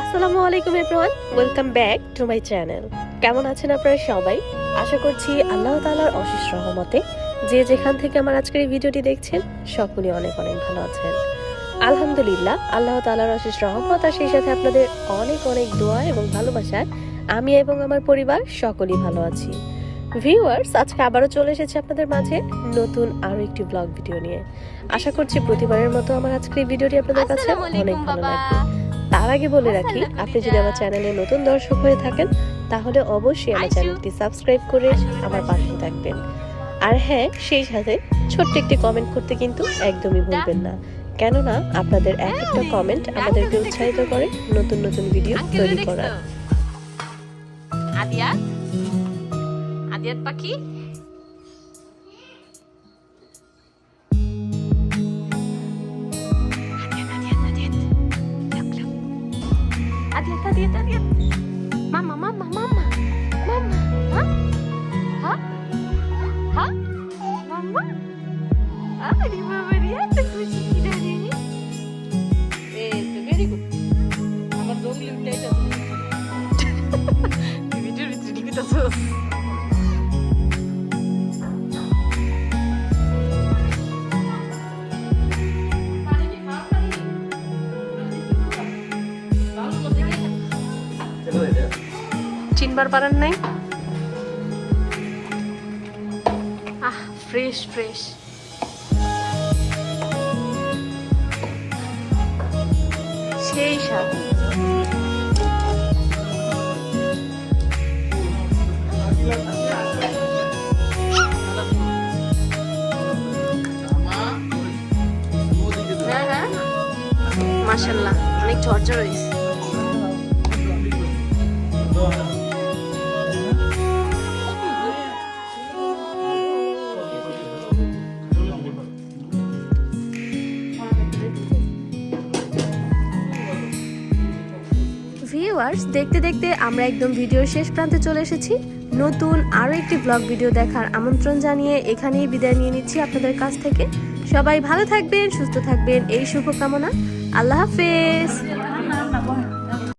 আসসালামু আলাইকুম everyone. Welcome back to my channel কেমন আছেন আপনারা সবাই? আশা করছি আল্লাহ তাআলার অশেষ রহমতে যে যেখান থেকে আমার আজকের এই ভিডিওটি দেখছেন সকলেই অনেক অনেক ভালো আছেন। আলহামদুলিল্লাহ আল্লাহ তাআলার অশেষ রহমত আর সেই সাথে আপনাদের অনেক অনেক দোয়া এবং ভালোবাসায় আমি এবং আমার পরিবার সকলেই ভালো আছি। ভিউয়ার্স আজকে আবারও চলে এসেছে আপনাদের মাঝে নতুন আরও একটি ব্লগ ভিডিও নিয়ে। আশা করছি প্রতিবারের মতো আমার আজকের এই ভিডিওটি আপনাদের কাছে অনেক ভালো লাগবে। তার আগে বলে রাখি আপনি যদি আমার চ্যানেলে নতুন দর্শক হয়ে থাকেন তাহলে অবশ্যই আমার চ্যানেলটি সাবস্ক্রাইব করে আমার পাশে থাকবেন। আর হ্যাঁ সেই সাথে ছোট্ট একটি কমেন্ট করতে কিন্তু একদমই ভুলবেন না। কেননা আপনাদের এক একটা কমেন্ট আমাদেরকে উৎসাহিত করে নতুন নতুন ভিডিও তৈরি করার। আদিয়াত আদিয়াত পাখি? আদিয়াত, আদিয়াত, আদিয়াত। মামা, মামা, মামা, মামা। হ্যাঁ? হ্যাঁ? হ্যাঁ? মামা? আরে বাবারে, এত খুশি কি রে? ভিডিওর ভিতরে ঢুকে চিনবার পারেন নাই? আহ ফ্রেশ ফ্রেশ সেই স্বাদ। হ্যাঁ হ্যাঁ। মাশাল্লাহ অনেক ঝরঝর হয়েছে। ভিউয়ার্স দেখতে দেখতে আমরা একদম ভিডিওর শেষ প্রান্তে চলে এসেছি। নতুন আরও একটি ব্লগ ভিডিও দেখার আমন্ত্রণ জানিয়ে এখানেই বিদায় নিয়ে নিচ্ছি আপনাদের কাছ থেকে। সবাই ভালো থাকবেন, সুস্থ থাকবেন, এই শুভকামনা। আল্লাহ হাফেজ।